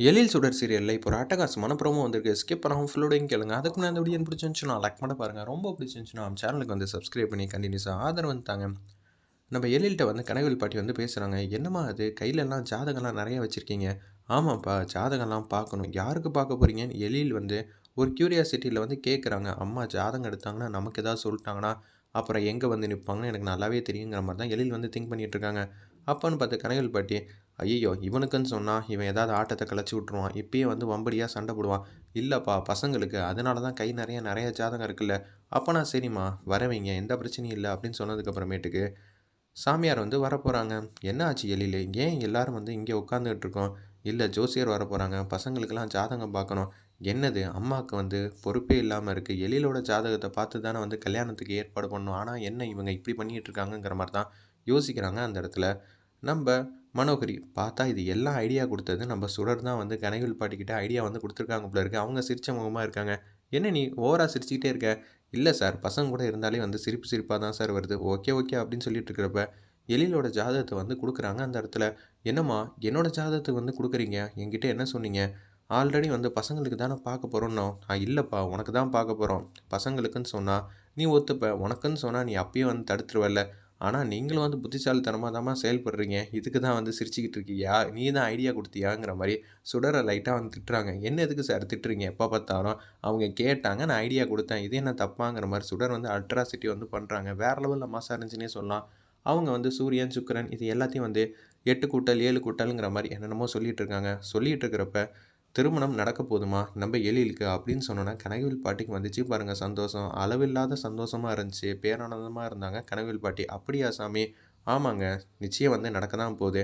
எழில் சுடர் சீரியலில் இப்போ ஒரு அட்டகாசமான ப்ரோமோ வந்திருக்கு. ஸ்கிப் பண்ணாமல் ஃபுல்லோடையும் கேளுங்க. அதுக்கு முன்னாடி இந்த வீடியோ பிடிச்சிருந்துச்சுன்னா லைக் பண்ண பாருங்கள் ரொம்ப பிடிச்சிருந்துச்சுன்னா நம்ம சேனலுக்கு வந்து சப்ஸ்கிரைப் பண்ணி கண்டினியூஸாக ஆதரவு வந்துட்டாங்க நம்ம எழில்கிட்ட வந்து கனவில் பாட்டி வந்து பேசுகிறாங்க என்னம்மா அது கையிலெல்லாம் ஜாதகம்லாம் நிறைய வச்சுருக்கீங்க. ஆமாப்பா ஜாதகம்லாம் பார்க்கணும். யாருக்கு பார்க்க போகிறீங்கன்னு எழில் வந்து ஒரு க்யூரியாசிட்டியில் வந்து கேட்குறாங்க அம்மா ஜாதகம் எடுத்தாங்கன்னா நமக்கு ஏதாவது சொல்லிட்டாங்கன்னா அப்புறம் எங்கே வந்து நிற்பாங்கன்னு எனக்கு நல்லாவே தெரியுங்கிற மாதிரி தான் எழில் வந்து திங்க் பண்ணிகிட்ருக்காங்க அப்போன்னு பார்த்து கனவில் பாட்டி ஐயோ இவனுக்குன்னு சொன்னால் இவன் ஏதாவது ஆட்டத்தை கிளச்சி விட்ருவான் இப்பயே வந்து வம்படியாக சண்டை போடுவான். இல்லைப்பா பசங்களுக்கு அதனால தான் கை நிறைய நிறைய ஜாதகம் இருக்குல்ல. அப்போனா சரிம்மா வரவைங்க எந்த பிரச்சனையும் இல்லை அப்படின்னு சொன்னதுக்கப்புறமேட்டுக்கு சாமியார் வந்து வரப்போகிறாங்க என்ன ஆச்சு எழில்? ஏன் எல்லோரும் வந்து இங்கே உட்காந்துக்கிட்டு இருக்கோம்? இல்லை ஜோசியர் வரப்போகிறாங்க பசங்களுக்கெல்லாம் ஜாதகம் பார்க்கணும். என்னது? அம்மாவுக்கு வந்து பொறுப்பே இல்லாமல் இருக்குது எழிலோட ஜாதகத்தை பார்த்து தானே வந்து கல்யாணத்துக்கு ஏற்பாடு பண்ணணும். ஆனால் என்ன இவங்க இப்படி பண்ணிகிட்டு இருக்காங்கங்கிற மாதிரி தான் யோசிக்கிறாங்க அந்த இடத்துல. நம்ம மனோகரி பார்த்தா இது எல்லாம் ஐடியா கொடுத்தது. நம்ம சுடர் தான் வந்து கனவில் பாட்டிக்கிட்ட ஐடியா வந்து கொடுத்துருக்காங்க போல இருக்குது அவங்க சிரிச்ச முகமாக இருக்காங்க. என்ன நீ ஓவராக சிரிச்சுக்கிட்டே இருக்க? இல்லை சார் பசங்க கூட இருந்தாலே வந்து சிரிப்பு சிரிப்பாக தான் சார் வருது. ஓகே ஓகே அப்படின்னு சொல்லிட்டு இருக்கிறப்ப எழிலோட ஜாதகத்தை வந்து கொடுக்குறாங்க அந்த இடத்துல. என்னம்மா என்னோடய ஜாதகத்தை வந்து கொடுக்குறீங்க? என்கிட்ட என்ன சொன்னீங்க? ஆல்ரெடி வந்து பசங்களுக்கு தானே பார்க்க போகிறோன்னோ ஆ இல்லைப்பா உனக்கு தான் பார்க்க போகிறோம் பசங்களுக்குன்னு சொன்னால் நீ ஒத்துப்ப. உனக்குன்னு சொன்னால் நீ அப்பயே வந்து தடுத்துருவல்ல. ஆனால் நீங்களும் வந்து புத்திசாலித்தனமாக தான் செயல்படுறீங்க. இதுக்கு தான் வந்து சிரிச்சுக்கிட்டு இருக்கியா நீ தான் ஐடியா கொடுத்தியாங்கிற மாதிரி சுடரை லைட்டாக வந்து திட்டுறாங்க. என்ன எதுக்கு சார் திட்டுறீங்க? எப்போ பார்த்தாலும் அவங்க கேட்டாங்க நான் ஐடியா கொடுத்தேன். இது என்ன தப்பாங்கிற மாதிரி சுடர் வந்து அல்ட்ராசிட்டி வந்து பண்ணுறாங்க வேறு லெவலில் மாசா இருந்துச்சுன்னே சொல்லலாம் அவங்க வந்து சூரியன் சுக்கரன் இது எல்லாத்தையும் வந்து எட்டு கூட்டல் ஏழு கூட்டலுங்கிற மாதிரி என்னென்னமோ சொல்லிகிட்டு இருக்காங்க. சொல்லிகிட்டு இருக்கிறப்ப திருமணம் நடக்க போதுமா? நம்ம எழிலுக்கு அப்படின்னு சொன்னோன்னா கனகவில் பாட்டிக்கு வந்துச்சு. பாருங்கள் சந்தோஷம். அளவில்லாத சந்தோஷமாக இருந்துச்சு. பேரானந்தமாக இருந்தாங்க கனகவில் பாட்டி. அப்படியா சாமி? ஆமாங்க. நிச்சயம் வந்து நடக்க தான் போகுது.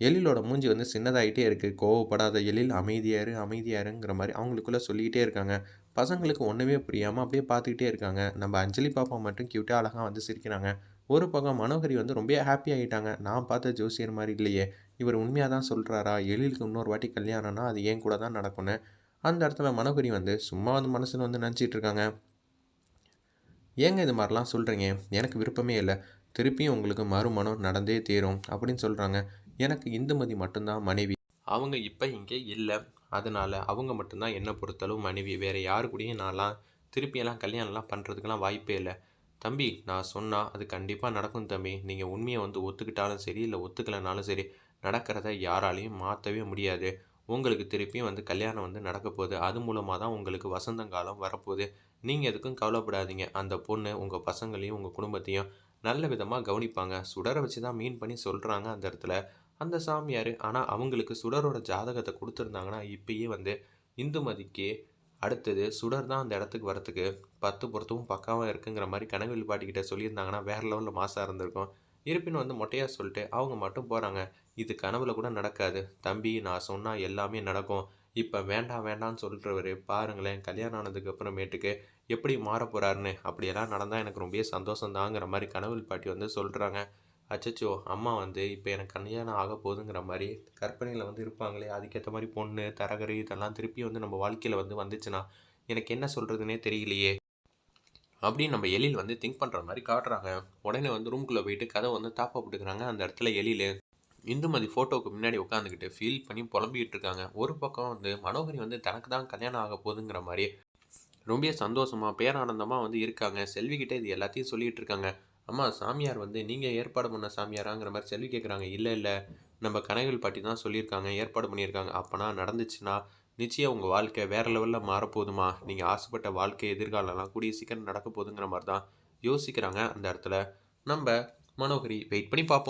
எழிலோட மூஞ்சி வந்து சின்னதாகிட்டே இருக்குது கோவப்படாத எழில் அமைதியாரு அமைதியாருங்கிற மாதிரி அவங்களுக்குள்ளே சொல்லிக்கிட்டே இருக்காங்க. பசங்களுக்கு ஒன்றுமே புரியாமல் அப்படியே பார்த்துக்கிட்டே இருக்காங்க. நம்ம அஞ்சலி பாப்பா மட்டும் க்யூட்டாக அழகாக வந்து சிரிக்கிறாங்க. ஒரு பக்கம் மனோகரி வந்து ரொம்ப ஹாப்பி ஆகிட்டாங்க நான் பார்த்த ஜோசியர் மாதிரி இல்லையே. இவர் உண்மையாக தான் சொல்கிறாரா எழிலுக்கு இன்னொரு வாட்டி கல்யாணம்னா அது ஏன் கூட தான் நடக்கும்னு? அந்த இடத்துல மனோகரி வந்து சும்மா வந்து மனசில் வந்து நினச்சிட்டு இருக்காங்க. ஏங்க இது மாதிரிலாம் சொல்கிறீங்க எனக்கு விருப்பமே இல்லை. திருப்பியும் உங்களுக்கு மறுமணம் நடந்தே தீரும் அப்படின்னு சொல்கிறாங்க எனக்கு இந்துமதி மட்டும்தான் மனைவி. அவங்க இப்போ இங்கே இல்லை. அதனால் அவங்க மட்டும்தான் என்னை பொறுத்தளவு மனைவி. வேறு யாரு கூடயும் நான்லாம் திருப்பியெல்லாம் கல்யாணம்லாம் பண்ணுறதுக்கெல்லாம் வாய்ப்பே இல்லை. தம்பி நான் சொன்னால் அது கண்டிப்பாக நடக்கும் தம்பி. நீங்கள் உண்மையை வந்து ஒத்துக்கிட்டாலும் சரி இல்லை ஒத்துக்கலைனாலும் சரி நடக்கிறத யாராலையும் மாற்றவே முடியாது. உங்களுக்கு திருப்பியும் வந்து கல்யாணம் வந்து நடக்க போகுது. அது மூலமாக தான் உங்களுக்கு வசந்தங்காலம் வரப்போகுது. நீங்கள் எதுக்கும் கவலைப்படாதீங்க. அந்த பொண்ணு உங்கள் பசங்களையும் உங்கள் குடும்பத்தையும் நல்ல விதமாக கவனிப்பாங்க. சுடரை வச்சு தான் மீன் பண்ணி சொல்கிறாங்க அந்த இடத்துல. அந்த சாமியார் ஆனால் அவங்களுக்கு சுடரோட ஜாதகத்தை கொடுத்துருந்தாங்கன்னா இப்பயே வந்து இந்துமதிக்கு அடுத்தது சுடர் தான் அந்த இடத்துக்கு வரத்துக்கு பத்து பொருத்தமும் பக்காவாக இருக்குங்கிற மாதிரி கனவில் பாட்டிக்கிட்ட சொல்லியிருந்தாங்கன்னா வேறு லெவலில் மாசாக இருந்திருக்கும். இருப்பினும் வந்து மொட்டையாக சொல்லிட்டு அவங்க மட்டும் போகிறாங்க இது கனவுல கூட நடக்காது. தம்பி நான் சொன்னால் எல்லாமே நடக்கும். இப்போ வேண்டாம் வேண்டாம்னு சொல்கிறவர் பாருங்களேன் கல்யாணம் ஆனதுக்கு அப்புறமேட்டுக்கு எப்படி மாற போகிறாருன்னு அப்படியெல்லாம் நடந்தால் எனக்கு ரொம்ப சந்தோஷம் தாங்கிற மாதிரி கனவில் பாட்டி வந்து சொல்கிறாங்க அச்சச்சோ அம்மா வந்து இப்போ எனக்கு கல்யாணம் ஆக போகுதுங்கிற மாதிரி கற்பனையில் வந்து இருப்பாங்களே அதுக்கேற்ற மாதிரி பொண்ணு தரகரி இதெல்லாம் திருப்பி வந்து நம்ம வாழ்க்கையில் வந்து வந்துச்சுன்னா எனக்கு என்ன சொல்கிறதுனே தெரியலையே. அப்படின்னு நம்ம எலியில் வந்து திங்க் பண்ணுற மாதிரி காட்டுறாங்க. உடனே வந்து ரூம்குள்ளே போயிட்டு கதை வந்து தாப்பா போட்டுக்கிறாங்க அந்த இடத்துல எலியில் இந்துமதி ஃபோட்டோவுக்கு முன்னாடி உட்காந்துக்கிட்டு ஃபீல் பண்ணி புலம்பிக்கிட்டு இருக்காங்க. ஒரு பக்கம் வந்து மனோகரி வந்து தனக்கு தான் கல்யாணம் ஆக போகுதுங்கிற மாதிரி ரொம்ப சந்தோஷமாக பேரானந்தமாக வந்து இருக்காங்க. செல்விக்கிட்டே இது எல்லாத்தையும் சொல்லிகிட்டு இருக்காங்க. அம்மா சாமியார் வந்து நீங்கள் ஏற்பாடு பண்ண சாமியாராங்கிற மாதிரி செல்வி கேட்குறாங்க இல்லை இல்லை. நம்ம கனகல் பாட்டி தான் சொல்லியிருக்காங்க. ஏற்பாடு பண்ணியிருக்காங்க. அப்போனா நடந்துச்சுன்னா நிச்சயம் உங்கள் வாழ்க்கை வேறு லெவலில் மாறப்போதுமா நீங்கள் ஆசைப்பட்ட வாழ்க்கை எதிர்காலம்லாம் கூடிய சீக்கிரம் நடக்க போதுங்கிற மாதிரி தான் யோசிக்கிறாங்க அந்த இடத்துல. நம்ம மனோகரி வெயிட் பண்ணி பார்ப்போம்.